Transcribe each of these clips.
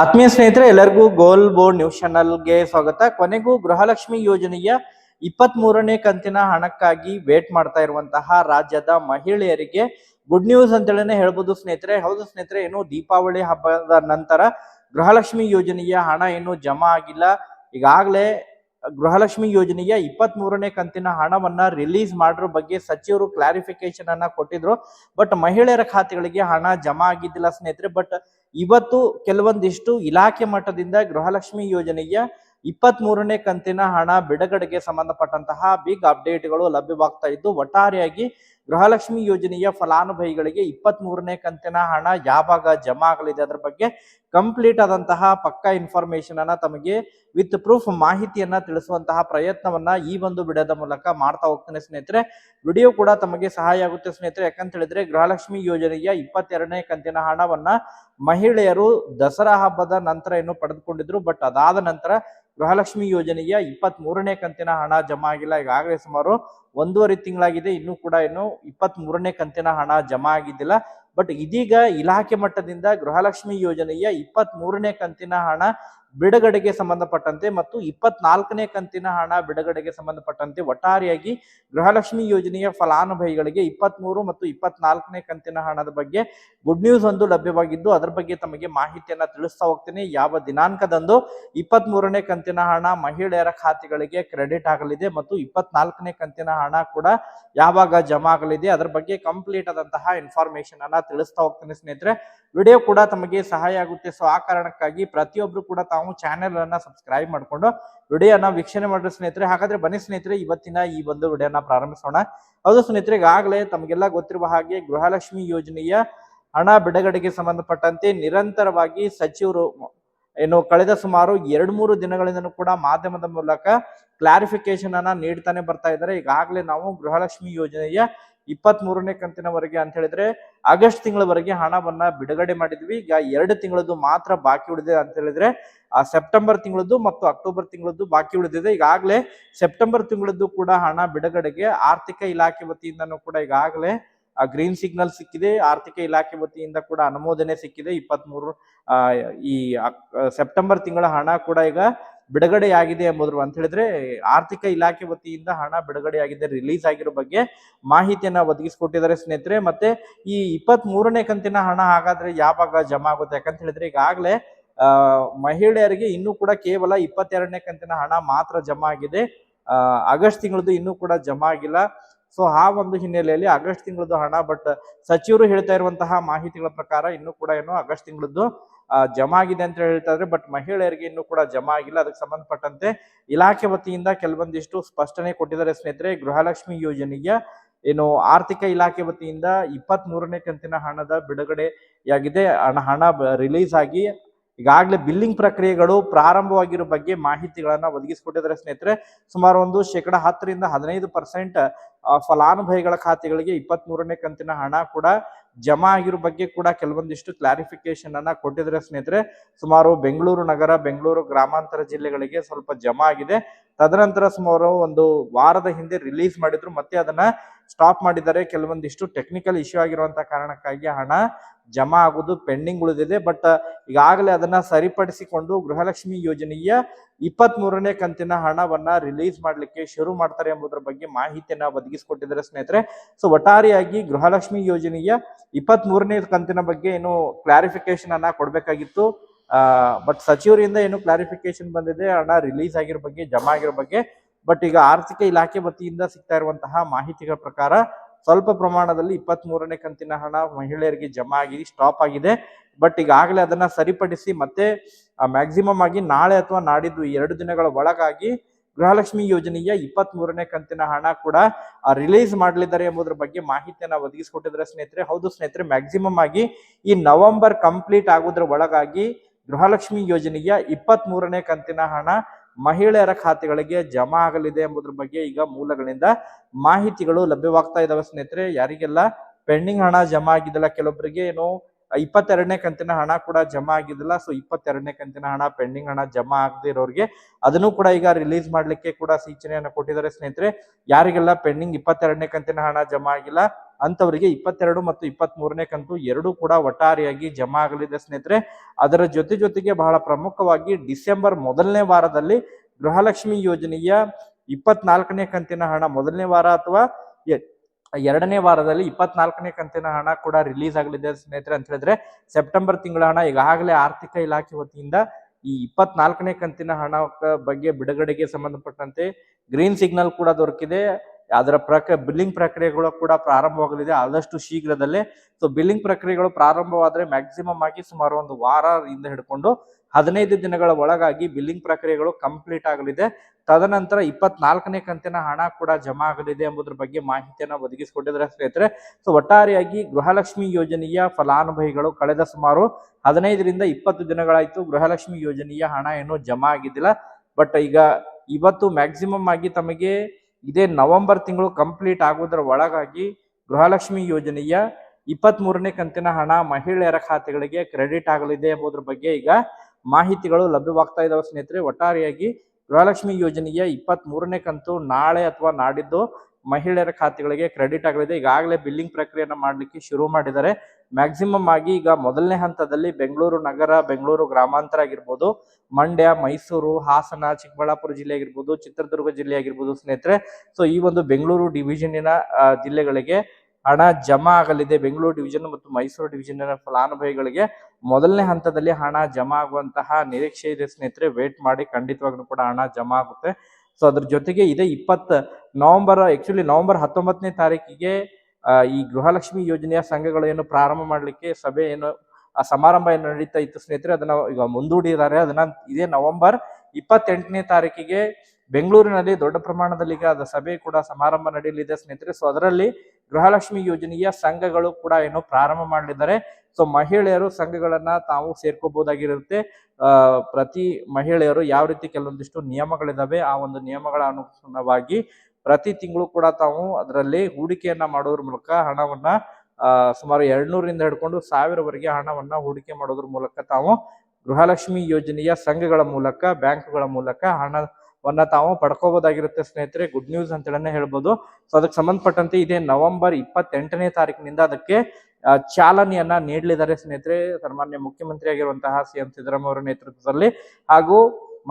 ಆತ್ಮೀಯ ಸ್ನೇಹಿತರೆ, ಎಲ್ಲರಿಗೂ ಗೋಲ್ ಬೋರ್ಡ್ ನ್ಯೂಸ್ ಚಾನಲ್ಗೆ ಸ್ವಾಗತ. ಕೊನೆಗೂ ಗೃಹಲಕ್ಷ್ಮಿ ಯೋಜನೆಯ ಇಪ್ಪತ್ತ್ ಮೂರನೇ ಕಂತಿನ ಹಣಕ್ಕಾಗಿ ವೇಟ್ ಮಾಡ್ತಾ ಇರುವಂತಹ ರಾಜ್ಯದ ಮಹಿಳೆಯರಿಗೆ ಗುಡ್ ನ್ಯೂಸ್ ಅಂತೇಳಿನೇ ಹೇಳ್ಬೋದು ಸ್ನೇಹಿತರೆ. ಹೌದು ಸ್ನೇಹಿತರೆ, ಏನು ದೀಪಾವಳಿ ಹಬ್ಬದ ನಂತರ ಗೃಹಲಕ್ಷ್ಮಿ ಯೋಜನೆಯ ಹಣ ಏನು ಜಮಾ ಆಗಿಲ್ಲ. ಈಗಾಗಲೇ ಗೃಹಲಕ್ಷ್ಮಿ ಯೋಜನೆಯ ಇಪ್ಪತ್ತ್ ಮೂರನೇ ಕಂತಿನ ಹಣವನ್ನ ರಿಲೀಸ್ ಮಾಡಿರೋ ಬಗ್ಗೆ ಸಚಿವರು ಕ್ಲಾರಿಫಿಕೇಶನ್ ಅನ್ನ ಕೊಟ್ಟಿದ್ರು. ಬಟ್ ಮಹಿಳೆಯರ ಖಾತೆಗಳಿಗೆ ಹಣ ಜಮಾ ಆಗಿದ್ದಿಲ್ಲ ಸ್ನೇಹಿತರೆ. ಬಟ್ ಇವತ್ತು ಕೆಲವೊಂದಿಷ್ಟು ಇಲಾಖೆ ಮಟ್ಟದಿಂದ ಗೃಹಲಕ್ಷ್ಮಿ ಯೋಜನೆಯ ಇಪ್ಪತ್ತ್ ಮೂರನೇ ಕಂತಿನ ಹಣ ಬಿಡುಗಡೆಗೆ ಸಂಬಂಧಪಟ್ಟಂತಹ ಬಿಗ್ ಅಪ್ಡೇಟ್ಗಳು ಲಭ್ಯವಾಗ್ತಾ ಇದ್ದು, ಒಟ್ಟಾರೆಯಾಗಿ ಗೃಹಲಕ್ಷ್ಮಿ ಯೋಜನೆಯ ಫಲಾನುಭವಿಗಳಿಗೆ ಇಪ್ಪತ್ತ್ ಮೂರನೇ ಕಂತಿನ ಹಣ ಯಾವಾಗ ಜಮಾ ಆಗಲಿದೆ ಅದರ ಬಗ್ಗೆ ಕಂಪ್ಲೀಟ್ ಆದಂತಹ ಪಕ್ಕಾ ಇನ್ಫಾರ್ಮೇಶನ್ ಅನ್ನ ತಮಗೆ ವಿತ್ ಪ್ರೂಫ್ ಮಾಹಿತಿಯನ್ನ ತಿಳಿಸುವಂತಹ ಪ್ರಯತ್ನವನ್ನ ಈ ಒಂದು ವಿಡಿಯೋದ ಮೂಲಕ ಮಾಡ್ತಾ ಹೋಗ್ತೇನೆ ಸ್ನೇಹಿತರೆ. ವಿಡಿಯೋ ಕೂಡ ತಮಗೆ ಸಹಾಯ ಆಗುತ್ತೆ ಸ್ನೇಹಿತರೆ. ಯಾಕಂತ ಹೇಳಿದ್ರೆ ಗೃಹಲಕ್ಷ್ಮಿ ಯೋಜನೆಯ ಇಪ್ಪತ್ತೆರಡನೇ ಕಂತಿನ ಹಣವನ್ನ ಮಹಿಳೆಯರು ದಸರಾ ಹಬ್ಬದ ನಂತರ ಏನು ಪಡೆದುಕೊಂಡಿದ್ರು. ಬಟ್ ಅದಾದ ನಂತರ ಗೃಹಲಕ್ಷ್ಮಿ ಯೋಜನೆಯ ಇಪ್ಪತ್ತ್ ಮೂರನೇ ಕಂತಿನ ಹಣ ಜಮಾ ಆಗಿಲ್ಲ. ಈಗಾಗಲೇ ಸುಮಾರು ಒಂದೂವರೆ ತಿಂಗಳಾಗಿದೆ. ಇನ್ನೂ ಕೂಡ ಇನ್ನು ಇಪ್ಪತ್ತ್ ಮೂರನೇ ಕಂತಿನ ಹಣ ಜಮಾ ಆಗಿದ್ದಿಲ್ಲ. ಬಟ್ ಇದೀಗ ಇಲಾಖೆ ಮಟ್ಟದಿಂದ ಗೃಹಲಕ್ಷ್ಮಿ ಯೋಜನೆಯ ಇಪ್ಪತ್ತ್ ಮೂರನೇ ಕಂತಿನ ಹಣ ಬಿಡುಗಡೆಗೆ ಸಂಬಂಧಪಟ್ಟಂತೆ ಮತ್ತು ಇಪ್ಪತ್ನಾಲ್ಕನೇ ಕಂತಿನ ಹಣ ಬಿಡುಗಡೆಗೆ ಸಂಬಂಧಪಟ್ಟಂತೆ ಒಟ್ಟಾರೆಯಾಗಿ ಗೃಹಲಕ್ಷ್ಮಿ ಯೋಜನೆಯ ಫಲಾನುಭವಿಗಳಿಗೆ ಇಪ್ಪತ್ಮೂರು ಮತ್ತು ಇಪ್ಪತ್ನಾಲ್ಕನೇ ಕಂತಿನ ಹಣದ ಬಗ್ಗೆ ಗುಡ್ ನ್ಯೂಸ್ ಒಂದು ಲಭ್ಯವಾಗಿದ್ದು, ಅದರ ಬಗ್ಗೆ ತಮಗೆ ಮಾಹಿತಿಯನ್ನು ತಿಳಿಸ್ತಾ ಹೋಗ್ತೀನಿ. ಯಾವ ದಿನಾಂಕದಂದು ಇಪ್ಪತ್ತ್ ಮೂರನೇ ಕಂತಿನ ಹಣ ಮಹಿಳೆಯರ ಖಾತೆಗಳಿಗೆ ಕ್ರೆಡಿಟ್ ಆಗಲಿದೆ ಮತ್ತು ಇಪ್ಪತ್ನಾಲ್ಕನೇ ಕಂತಿನ ಹಣ ಕೂಡ ಯಾವಾಗ ಜಮಾ ಆಗಲಿದೆ, ಅದರ ಬಗ್ಗೆ ಕಂಪ್ಲೀಟ್ ಆದಂತಹ ಇನ್ಫಾರ್ಮೇಶನ್ ಅನ್ನ ತಿಳಿಸ್ತಾ ಹೋಗ್ತೇನೆ ಸ್ನೇಹಿತರೆ. ವಿಡಿಯೋ ಕೂಡ ತಮಗೆ ಸಹಾಯ ಆಗುತ್ತೆ. ಸೊ ಆ ಕಾರಣಕ್ಕಾಗಿ ಪ್ರತಿಯೊಬ್ರು ಕೂಡ ತಾವು ಚಾನೆಲ್ ಅನ್ನ ಸಬ್ಸ್ಕ್ರೈಬ್ ಮಾಡ್ಕೊಂಡು ವಿಡಿಯೋನ ವೀಕ್ಷಣೆ ಮಾಡ್ರಿ ಸ್ನೇಹಿತರೆ. ಹಾಗಾದ್ರೆ ಬನ್ನಿ ಸ್ನೇಹಿತರೆ, ಇವತ್ತಿನ ಈ ಒಂದು ವಿಡಿಯೋನ ಪ್ರಾರಂಭಿಸೋಣ. ಹೌದು ಸ್ನೇಹಿತರೆ, ಈಗಾಗಲೇ ತಮಗೆಲ್ಲ ಗೊತ್ತಿರುವ ಹಾಗೆ ಗೃಹಲಕ್ಷ್ಮಿ ಯೋಜನೆಯ ಹಣ ಬಿಡುಗಡೆಗೆ ಸಂಬಂಧಪಟ್ಟಂತೆ ನಿರಂತರವಾಗಿ ಸಚಿವರು, ಏನು ಕಳೆದ ಸುಮಾರು ಎರಡು ಮೂರು ದಿನಗಳಿಂದನೂ ಕೂಡ ಮಾಧ್ಯಮದ ಮೂಲಕ ಕ್ಲಾರಿಫಿಕೇಶನ್ ಅನ್ನ ನೀಡ್ತಾನೆ ಬರ್ತಾ ಇದ್ದಾರೆ. ಈಗಾಗಲೇ ನಾವು ಗೃಹಲಕ್ಷ್ಮಿ ಯೋಜನೆಯ ಇಪ್ಪತ್ತ್ ಮೂರನೇ ಕಂತಿನವರೆಗೆ ಅಂತ ಹೇಳಿದ್ರೆ ಆಗಸ್ಟ್ ತಿಂಗಳವರೆಗೆ ಹಣವನ್ನ ಬಿಡುಗಡೆ ಮಾಡಿದ್ವಿ. ಈಗ ಎರಡು ತಿಂಗಳದ್ದು ಮಾತ್ರ ಬಾಕಿ ಉಳಿದಿದೆ ಅಂತ ಹೇಳಿದ್ರೆ, ಆ ಸೆಪ್ಟೆಂಬರ್ ತಿಂಗಳದ್ದು ಮತ್ತು ಅಕ್ಟೋಬರ್ ತಿಂಗಳದ್ದು ಬಾಕಿ ಉಳಿದಿದೆ. ಈಗಾಗಲೇ ಸೆಪ್ಟೆಂಬರ್ ತಿಂಗಳದ್ದು ಕೂಡ ಹಣ ಬಿಡುಗಡೆಗೆ ಆರ್ಥಿಕ ಇಲಾಖೆ ವತಿಯಿಂದನೂ ಕೂಡ ಈಗಾಗಲೇ, ಆ ಗ್ರೀನ್ ಸಿಗ್ನಲ್ ಸಿಕ್ಕಿದೆ. ಆರ್ಥಿಕ ಇಲಾಖೆ ವತಿಯಿಂದ ಕೂಡ ಅನುಮೋದನೆ ಸಿಕ್ಕಿದೆ. ಇಪ್ಪತ್ತ್ ಮೂರು ಈ ಸೆಪ್ಟೆಂಬರ್ ತಿಂಗಳ ಹಣ ಕೂಡ ಈಗ ಬಿಡುಗಡೆಯಾಗಿದೆ ಎಂಬುದು ಅಂತ ಹೇಳಿದ್ರೆ, ಆರ್ಥಿಕ ಇಲಾಖೆ ವತಿಯಿಂದ ಹಣ ಬಿಡುಗಡೆಯಾಗಿದೆ, ರಿಲೀಸ್ ಆಗಿರೋ ಬಗ್ಗೆ ಮಾಹಿತಿಯನ್ನ ಒದಗಿಸಿಕೊಟ್ಟಿದ್ದಾರೆ ಸ್ನೇಹಿತರೆ. ಮತ್ತೆ ಈ ಇಪ್ಪತ್ತ್ ಮೂರನೇ ಕಂತಿನ ಹಣ ಹಾಗಾದ್ರೆ ಯಾವಾಗ ಜಮಾ ಆಗುತ್ತೆ ಯಾಕಂತ ಹೇಳಿದ್ರೆ, ಈಗಾಗಲೇ ಮಹಿಳೆಯರಿಗೆ ಇನ್ನೂ ಕೂಡ ಕೇವಲ ಇಪ್ಪತ್ತೆರಡನೇ ಕಂತಿನ ಹಣ ಮಾತ್ರ ಜಮಾ ಆಗಿದೆ. ಆಗಸ್ಟ್ ತಿಂಗಳದ್ದು ಇನ್ನೂ ಕೂಡ ಜಮಾ ಆಗಿಲ್ಲ. ಸೊ, ಆ ಒಂದು ಹಿನ್ನೆಲೆಯಲ್ಲಿ ಆಗಸ್ಟ್ ತಿಂಗಳದ್ದು ಹಣ, ಬಟ್ ಸಚಿವರು ಹೇಳ್ತಾ ಇರುವಂತಹ ಮಾಹಿತಿಗಳ ಪ್ರಕಾರ ಇನ್ನೂ ಕೂಡ ಏನು, ಆಗಸ್ಟ್ ತಿಂಗಳದ್ದು ಜಮಾ ಆಗಿದೆ ಅಂತ ಹೇಳ್ತಾ ಇದ್ರೆ ಬಟ್ ಮಹಿಳೆಯರಿಗೆ ಇನ್ನೂ ಕೂಡ ಜಮಾ ಆಗಿಲ್ಲ ಅದಕ್ಕೆ ಸಂಬಂಧಪಟ್ಟಂತೆ ಇಲಾಖೆ ವತಿಯಿಂದ ಕೆಲವೊಂದಿಷ್ಟು ಸ್ಪಷ್ಟನೆ ಕೊಟ್ಟಿದ್ದಾರೆ ಸ್ನೇಹಿತರೆ. ಗೃಹಲಕ್ಷ್ಮಿ ಯೋಜನೆಯ ಏನು ಆರ್ಥಿಕ ಇಲಾಖೆ ವತಿಯಿಂದ ಇಪ್ಪತ್ತ್ ಮೂರನೇ ಕಂತಿನ ಹಣದ ಬಿಡುಗಡೆಯಾಗಿದೆ. ಹಣ ಹಣ ರಿಲೀಸ್ ಆಗಿ ಈಗಾಗಲೇ ಬಿಲ್ಲಿಂಗ್ ಪ್ರಕ್ರಿಯೆಗಳು ಪ್ರಾರಂಭವಾಗಿರೋ ಬಗ್ಗೆ ಮಾಹಿತಿಗಳನ್ನ ಒದಗಿಸಿಕೊಟ್ಟಿದ್ದಾರೆ ಸ್ನೇಹಿತರೆ. ಸುಮಾರು ಒಂದು ಶೇಕಡ ಹತ್ತರಿಂದ ಹದಿನೈದು ಪರ್ಸೆಂಟ್ ಫಲಾನುಭವಿಗಳ ಖಾತೆಗಳಿಗೆ ಇಪ್ಪತ್ತ್ ಮೂರನೇ ಕಂತಿನ ಹಣ ಕೂಡ ಜಮಾ ಆಗಿರೋ ಬಗ್ಗೆ ಕೂಡ ಕೆಲವೊಂದಿಷ್ಟು ಕ್ಲಾರಿಫಿಕೇಶನ್ ಅನ್ನ ಕೊಟ್ಟಿದ್ದಾರೆ ಸ್ನೇಹಿತರೆ. ಸುಮಾರು ಬೆಂಗಳೂರು ನಗರ, ಬೆಂಗಳೂರು ಗ್ರಾಮಾಂತರ ಜಿಲ್ಲೆಗಳಿಗೆ ಸ್ವಲ್ಪ ಜಮಾ ಆಗಿದೆ. ತದನಂತರ ಸುಮಾರು ಒಂದು ವಾರದ ಹಿಂದೆ ರಿಲೀಸ್ ಮಾಡಿದ್ರು. ಮತ್ತೆ ಅದನ್ನ ಸ್ಟಾಪ್ ಮಾಡಿದ್ದಾರೆ ಕೆಲವೊಂದಿಷ್ಟು ಟೆಕ್ನಿಕಲ್ ಇಶ್ಯೂ ಆಗಿರುವಂತಹ ಕಾರಣಕ್ಕಾಗಿ ಹಣ ಜಮಾ ಆಗುವುದು ಪೆಂಡಿಂಗ್ ಉಳಿದಿದೆ. ಬಟ್ ಈಗಾಗಲೇ ಅದನ್ನ ಸರಿಪಡಿಸಿಕೊಂಡು ಗೃಹಲಕ್ಷ್ಮಿ ಯೋಜನೆಯ ಇಪ್ಪತ್ತ್ ಮೂರನೇ ಕಂತಿನ ಹಣವನ್ನ ರಿಲೀಸ್ ಮಾಡಲಿಕ್ಕೆ ಶುರು ಮಾಡ್ತಾರೆ ಎಂಬುದರ ಬಗ್ಗೆ ಮಾಹಿತಿಯನ್ನ ಒದಗಿಸಿಕೊಟ್ಟಿದ್ದಾರೆ ಸ್ನೇಹಿತರೆ. ಸೊ ಒಟ್ಟಾರೆಯಾಗಿ ಗೃಹಲಕ್ಷ್ಮಿ ಯೋಜನೆಯ ಇಪ್ಪತ್ತ್ ಮೂರನೇ ಕಂತಿನ ಬಗ್ಗೆ ಏನು ಕ್ಲಾರಿಫಿಕೇಶನ್ ಅನ್ನ ಕೊಡ್ಬೇಕಾಗಿತ್ತು. ಬಟ್ ಸಚಿವರಿಂದ ಏನು ಕ್ಲಾರಿಫಿಕೇಶನ್ ಬಂದಿದೆ, ಹಣ ರಿಲೀಸ್ ಆಗಿರೋ ಬಗ್ಗೆ, ಜಮಾ ಆಗಿರೋ ಬಗ್ಗೆ ಬಟ್ ಈಗ ಆರ್ಥಿಕ ಇಲಾಖೆ ವತಿಯಿಂದ ಸಿಗ್ತಾ ಇರುವಂತಹ ಮಾಹಿತಿಗಳ ಪ್ರಕಾರ ಸ್ವಲ್ಪ ಪ್ರಮಾಣದಲ್ಲಿ ಇಪ್ಪತ್ತ್ ಮೂರನೇ ಕಂತಿನ ಹಣ ಮಹಿಳೆಯರಿಗೆ ಜಮಾ ಆಗಿ ಸ್ಟಾಪ್ ಆಗಿದೆ. ಬಟ್ ಈಗಾಗಲೇ ಅದನ್ನ ಸರಿಪಡಿಸಿ ಮತ್ತೆ ಮ್ಯಾಕ್ಸಿಮಮ್ ಆಗಿ ನಾಳೆ ಅಥವಾ ನಾಡಿದ್ದು ಎರಡು ದಿನಗಳ ಒಳಗಾಗಿ ಗೃಹಲಕ್ಷ್ಮಿ ಯೋಜನೆಯ ಇಪ್ಪತ್ತ್ ಮೂರನೇ ಕಂತಿನ ಹಣ ಕೂಡ ರಿಲೀಸ್ ಮಾಡಲಿದ್ದಾರೆ ಎಂಬುದರ ಬಗ್ಗೆ ಮಾಹಿತಿಯನ್ನ ಒದಗಿಸಿಕೊಟ್ಟಿದ್ದಾರೆ ಸ್ನೇಹಿತರೆ. ಹೌದು ಸ್ನೇಹಿತರೆ ಮ್ಯಾಕ್ಸಿಮಮ್ ಆಗಿ ಈ ನವೆಂಬರ್ ಕಂಪ್ಲೀಟ್ ಆಗೋದ್ರ ಒಳಗಾಗಿ ಗೃಹಲಕ್ಷ್ಮಿ ಯೋಜನೆಯ ಇಪ್ಪತ್ತ್ ಮೂರನೇ ಕಂತಿನ ಹಣ ಮಹಿಳೆಯರ ಖಾತೆಗಳಿಗೆ ಜಮಾ ಆಗಲಿದೆ ಎಂಬುದ್ರ ಬಗ್ಗೆ ಈಗ ಮೂಲಗಳಿಂದ ಮಾಹಿತಿಗಳು ಲಭ್ಯವಾಗ್ತಾ ಇದಾವೆ ಸ್ನೇಹಿತರೆ. ಯಾರಿಗೆಲ್ಲ ಪೆಂಡಿಂಗ್ ಹಣ ಜಮಾ ಆಗಿದ್ದಲ್ಲ ಕೆಲವೊಬ್ಬರಿಗೆ ಏನು ಇಪ್ಪತ್ತೆರಡನೇ ಕಂತಿನ ಹಣ ಕೂಡ ಜಮಾ ಆಗಿದ್ದಿಲ್ಲ, ಸೊ ಇಪ್ಪತ್ತೆರಡನೇ ಕಂತಿನ ಹಣ, ಪೆಂಡಿಂಗ್ ಹಣ ಜಮಾ ಆಗದೆ ಇರೋರಿಗೆ ಅದನ್ನು ಕೂಡ ಈಗ ರಿಲೀಸ್ ಮಾಡ್ಲಿಕ್ಕೆ ಕೂಡ ಸೂಚನೆಯನ್ನು ಕೊಟ್ಟಿದ್ದಾರೆ ಸ್ನೇಹಿತರೆ. ಯಾರಿಗೆಲ್ಲ ಪೆಂಡಿಂಗ್ ಇಪ್ಪತ್ತೆರಡನೇ ಕಂತಿನ ಹಣ ಜಮಾ ಆಗಿಲ್ಲ ಅಂತವರಿಗೆ ಇಪ್ಪತ್ತೆರಡು ಮತ್ತು ಇಪ್ಪತ್ತ್ ಮೂರನೇ ಕಂತು ಎರಡೂ ಕೂಡ ಒಟ್ಟಾರೆಯಾಗಿ ಜಮಾ ಆಗಲಿದೆ ಸ್ನೇಹಿತರೆ. ಅದರ ಜೊತೆ ಜೊತೆಗೆ ಬಹಳ ಪ್ರಮುಖವಾಗಿ ಡಿಸೆಂಬರ್ ಮೊದಲನೇ ವಾರದಲ್ಲಿ ಗೃಹಲಕ್ಷ್ಮಿ ಯೋಜನೆಯ ಇಪ್ಪತ್ನಾಲ್ಕನೇ ಕಂತಿನ ಹಣ ಮೊದಲನೇ ವಾರ ಅಥವಾ ಎರಡನೇ ವಾರದಲ್ಲಿ ಇಪ್ಪತ್ನಾಲ್ಕನೇ ಕಂತಿನ ಹಣ ಕೂಡ ರಿಲೀಸ್ ಆಗಲಿದೆ ಸ್ನೇಹಿತರೆ ಅಂತ ಹೇಳಿದ್ರೆ ಸೆಪ್ಟೆಂಬರ್ ತಿಂಗಳ ಹಣ ಈಗಾಗಲೇ ಆರ್ಥಿಕ ಇಲಾಖೆ ವತಿಯಿಂದ ಈ ಇಪ್ಪತ್ನಾಲ್ಕನೇ ಕಂತಿನ ಹಣ ಬಗ್ಗೆ ಬಿಡುಗಡೆಗೆ ಸಂಬಂಧಪಟ್ಟಂತೆ ಗ್ರೀನ್ ಸಿಗ್ನಲ್ ಕೂಡ ದೊರಕಿದೆ. ಅದರ ಪ್ರಕ ಬಿಲ್ಲಿಂಗ್ ಪ್ರಕ್ರಿಯೆಗಳು ಕೂಡ ಪ್ರಾರಂಭವಾಗಲಿದೆ. ಆದಷ್ಟು ಶೀಘ್ರದಲ್ಲೇ. ಸೊ ಬಿಲ್ಲಿಂಗ್ ಪ್ರಕ್ರಿಯೆಗಳು ಪ್ರಾರಂಭವಾದ್ರೆ ಮ್ಯಾಕ್ಸಿಮಮ್ ಆಗಿ ಸುಮಾರು ಒಂದು ವಾರದಿಂದ ಹಿಡ್ಕೊಂಡು ಹದಿನೈದು ದಿನಗಳ ಒಳಗಾಗಿ ಬಿಲ್ಲಿಂಗ್ ಪ್ರಕ್ರಿಯೆಗಳು ಕಂಪ್ಲೀಟ್ ಆಗಲಿದೆ. ತದನಂತರ ಇಪ್ಪತ್ನಾಲ್ಕನೇ ಕಂತಿನ ಹಣ ಕೂಡ ಜಮಾ ಆಗಲಿದೆ ಎಂಬುದರ ಬಗ್ಗೆ ಮಾಹಿತಿಯನ್ನು ಒದಗಿಸಿಕೊಟ್ಟಿದ್ದಾರೆ ಸ್ನೇಹಿತರೆ. ಸೊ ಒಟ್ಟಾರೆಯಾಗಿ ಗೃಹಲಕ್ಷ್ಮಿ ಯೋಜನೆಯ ಫಲಾನುಭವಿಗಳು ಕಳೆದ ಸುಮಾರು ಹದಿನೈದರಿಂದ ಇಪ್ಪತ್ತು ದಿನಗಳಾಯಿತು ಗೃಹಲಕ್ಷ್ಮಿ ಯೋಜನೆಯ ಹಣ ಏನು ಜಮಾ ಆಗಿದ್ದಿಲ್ಲ. ಬಟ್ ಈಗ ಇವತ್ತು ಮ್ಯಾಕ್ಸಿಮಮ್ ಆಗಿ ತಮಗೆ ಇದೇ ನವೆಂಬರ್ ತಿಂಗಳು ಕಂಪ್ಲೀಟ್ ಆಗೋದ್ರ ಒಳಗಾಗಿ ಗೃಹಲಕ್ಷ್ಮಿ ಯೋಜನೆಯ ಇಪ್ಪತ್ತ್ ಮೂರನೇ ಕಂತಿನ ಹಣ ಮಹಿಳೆಯರ ಖಾತೆಗಳಿಗೆ ಕ್ರೆಡಿಟ್ ಆಗಲಿದೆ ಎಂಬುದರ ಬಗ್ಗೆ ಈಗ ಮಾಹಿತಿಗಳು ಲಭ್ಯವಾಗ್ತಾ ಇದಾವೆ ಸ್ನೇಹಿತರೆ. ಒಟ್ಟಾರೆಯಾಗಿ ಗೃಹಲಕ್ಷ್ಮಿ ಯೋಜನೆಯ ಇಪ್ಪತ್ತ್ ಮೂರನೇ ಕಂತು ನಾಳೆ ಅಥವಾ ನಾಡಿದ್ದು ಮಹಿಳೆಯರ ಖಾತೆಗಳಿಗೆ ಕ್ರೆಡಿಟ್ ಆಗಲಿದೆ. ಈಗಾಗಲೇ ಬಿಲ್ಲಿಂಗ್ ಪ್ರಕ್ರಿಯೆಯನ್ನು ಮಾಡಲಿಕ್ಕೆ ಶುರು ಮಾಡಿದ್ದಾರೆ. ಮ್ಯಾಕ್ಸಿಮಮ್ ಆಗಿ ಈಗ ಮೊದಲನೇ ಹಂತದಲ್ಲಿ ಬೆಂಗಳೂರು ನಗರ, ಬೆಂಗಳೂರು ಗ್ರಾಮಾಂತರ ಆಗಿರ್ಬೋದು, ಮಂಡ್ಯ, ಮೈಸೂರು, ಹಾಸನ, ಚಿಕ್ಕಬಳ್ಳಾಪುರ ಜಿಲ್ಲೆ ಆಗಿರ್ಬೋದು, ಚಿತ್ರದುರ್ಗ ಜಿಲ್ಲೆ ಆಗಿರ್ಬೋದು ಸ್ನೇಹಿತರೆ. ಸೊ ಈ ಒಂದು ಬೆಂಗಳೂರು ಡಿವಿಷನ್ನಿನ ಜಿಲ್ಲೆಗಳಿಗೆ ಹಣ ಜಮಾ ಆಗಲಿದೆ. ಬೆಂಗಳೂರು ಡಿವಿಷನ್ ಮತ್ತು ಮೈಸೂರು ಡಿವಿಷನ್ನ ಫಲಾನುಭವಿಗಳಿಗೆ ಮೊದಲನೇ ಹಂತದಲ್ಲಿ ಹಣ ಜಮಾ ಆಗುವಂತಹ ನಿರೀಕ್ಷೆ ಇದೆ ಸ್ನೇಹಿತರೆ. ವೇಟ್ ಮಾಡಿ ಖಂಡಿತವಾಗ್ಲೂ ಕೂಡ ಹಣ ಜಮಾ ಆಗುತ್ತೆ. ಸೊ ಅದ್ರ ಜೊತೆಗೆ ಇದೇ ಇಪ್ಪತ್ತ ನವೆಂಬರ್ ಆಕ್ಚುಲಿ ನವೆಂಬರ್ ಹತ್ತೊಂಬತ್ತನೇ ತಾರೀಕಿಗೆ ಈ ಗೃಹಲಕ್ಷ್ಮಿ ಯೋಜನೆಯ ಸಂಘಗಳು ಏನು ಪ್ರಾರಂಭ ಮಾಡಲಿಕ್ಕೆ ಸಭೆ ಏನು, ಆ ಸಮಾರಂಭ ಏನು ನಡೀತಾ ಇತ್ತು ಸ್ನೇಹಿತರೆ, ಅದನ್ನ ಈಗ ಮುಂದೂಡಿದ್ದಾರೆ. ಅದನ್ನ ಇದೇ ನವೆಂಬರ್ ಇಪ್ಪತ್ತೆಂಟನೇ ತಾರೀಕಿಗೆ ಬೆಂಗಳೂರಿನಲ್ಲಿ ದೊಡ್ಡ ಪ್ರಮಾಣದಲ್ಲಿ ಈಗ ಅದ ಸಭೆ ಕೂಡ, ಸಮಾರಂಭ ನಡೆಯಲಿದೆ ಸ್ನೇಹಿತರೆ. ಸೊ ಅದರಲ್ಲಿ ಗೃಹಲಕ್ಷ್ಮಿ ಯೋಜನೆಯ ಸಂಘಗಳು ಕೂಡ ಏನು ಪ್ರಾರಂಭ ಮಾಡಲಿದ್ದಾರೆ. ಸೊ ಮಹಿಳೆಯರು ಸಂಘಗಳನ್ನ ತಾವು ಸೇರ್ಕೋಬಹುದಾಗಿರುತ್ತೆ. ಪ್ರತಿ ಮಹಿಳೆಯರು ಯಾವ ರೀತಿ ಕೆಲವೊಂದಿಷ್ಟು ನಿಯಮಗಳಿದಾವೆ, ಆ ಒಂದು ನಿಯಮಗಳ ಅನುಗುಣವಾಗಿ ಪ್ರತಿ ತಿಂಗಳು ಕೂಡ ತಾವು ಅದರಲ್ಲಿ ಹೂಡಿಕೆಯನ್ನ ಮಾಡೋದ್ರ ಮೂಲಕ ಹಣವನ್ನ ಸುಮಾರು ಎರಡ್ನೂರಿಂದ ಹಿಡ್ಕೊಂಡು ಸಾವಿರವರೆಗೆ ಹಣವನ್ನ ಹೂಡಿಕೆ ಮಾಡೋದ್ರ ಮೂಲಕ ತಾವು ಗೃಹಲಕ್ಷ್ಮಿ ಯೋಜನೆಯ ಸಂಘಗಳ ಮೂಲಕ, ಬ್ಯಾಂಕ್ಗಳ ಮೂಲಕ ಹಣವನ್ನ ತಾವು ಪಡ್ಕೋಬಹುದಾಗಿರುತ್ತೆ ಸ್ನೇಹಿತರೆ. ಗುಡ್ ನ್ಯೂಸ್ ಅಂತ ಹೇಳನೆ ಹೇಳ್ಬೋದು. ಸೊ ಅದಕ್ಕೆ ಸಂಬಂಧಪಟ್ಟಂತೆ ಇದೇ ನವೆಂಬರ್ ಇಪ್ಪತ್ತೆಂಟನೇ ತಾರೀಕಿನಿಂದ ಅದಕ್ಕೆ ಚಾಲನೆಯನ್ನ ನೀಡಲಿದ್ದಾರೆ ಸ್ನೇಹಿತರೆ. ಸನ್ಮಾನ್ಯ ಮುಖ್ಯಮಂತ್ರಿ ಆಗಿರುವಂತಹ ಸಿ ಎಂ ಸಿದ್ದರಾಮಯ್ಯ ಅವರ ನೇತೃತ್ವದಲ್ಲಿ ಹಾಗೂ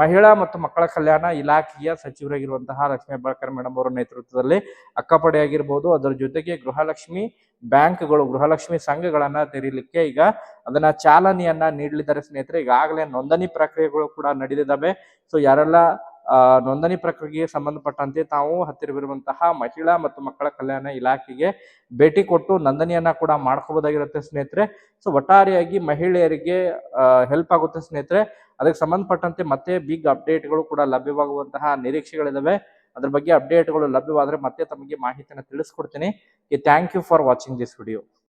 ಮಹಿಳಾ ಮತ್ತು ಮಕ್ಕಳ ಕಲ್ಯಾಣ ಇಲಾಖೆಯ ಸಚಿವರಾಗಿರುವಂತಹ ಲಕ್ಷ್ಮೀ ಹೆಬ್ಬಾಳ್ಕರ್ ಮೇಡಮ್ ಅವರ ನೇತೃತ್ವದಲ್ಲಿ ಅಕ್ಕಪಡೆ ಆಗಿರ್ಬೋದು ಅದರ ಜೊತೆಗೆ ಗೃಹಲಕ್ಷ್ಮಿ ಬ್ಯಾಂಕ್ಗಳು, ಗೃಹಲಕ್ಷ್ಮಿ ಸಂಘಗಳನ್ನ ತೆರೀಲಿಕ್ಕೆ ಈಗ ಅದನ್ನ ಚಾಲನೆಯನ್ನ ನೀಡಲಿದ್ದಾರೆ ಸ್ನೇಹಿತರೆ. ಈಗಾಗಲೇ ನೋಂದಣಿ ಪ್ರಕ್ರಿಯೆಗಳು ಕೂಡ ನಡೆದಿದ್ದಾವೆ ಸೊ ಯಾರೆಲ್ಲ ನೋಂದಣಿ ಪ್ರಕ್ರಿಯೆಗೆ ಸಂಬಂಧಪಟ್ಟಂತೆ ತಾವು ಹತ್ತಿರವಿರುವಂತಹ ಮಹಿಳಾ ಮತ್ತು ಮಕ್ಕಳ ಕಲ್ಯಾಣ ಇಲಾಖೆಗೆ ಭೇಟಿ ಕೊಟ್ಟು ನೋಂದಣಿಯನ್ನ ಕೂಡ ಮಾಡ್ಕೋಬಹುದಾಗಿರುತ್ತೆ ಸ್ನೇಹಿತರೆ. ಸೊ ಒಟ್ಟಾರೆಯಾಗಿ ಮಹಿಳೆಯರಿಗೆ ಹೆಲ್ಪ್ ಆಗುತ್ತೆ ಸ್ನೇಹಿತರೆ. ಅದಕ್ಕೆ ಸಂಬಂಧಪಟ್ಟಂತೆ ಮತ್ತೆ ಬಿಗ್ ಅಪ್ಡೇಟ್ಗಳು ಕೂಡ ಲಭ್ಯವಾಗುವಂತಹ ನಿರೀಕ್ಷೆಗಳಿದಾವೆ. ಅದ್ರ ಬಗ್ಗೆ ಅಪ್ಡೇಟ್ಗಳು ಲಭ್ಯವಾದರೆ ಮತ್ತೆ ತಮಗೆ ಮಾಹಿತಿಯನ್ನು ತಿಳಿಸ್ಕೊಡ್ತೀನಿ. Thank you for watching this video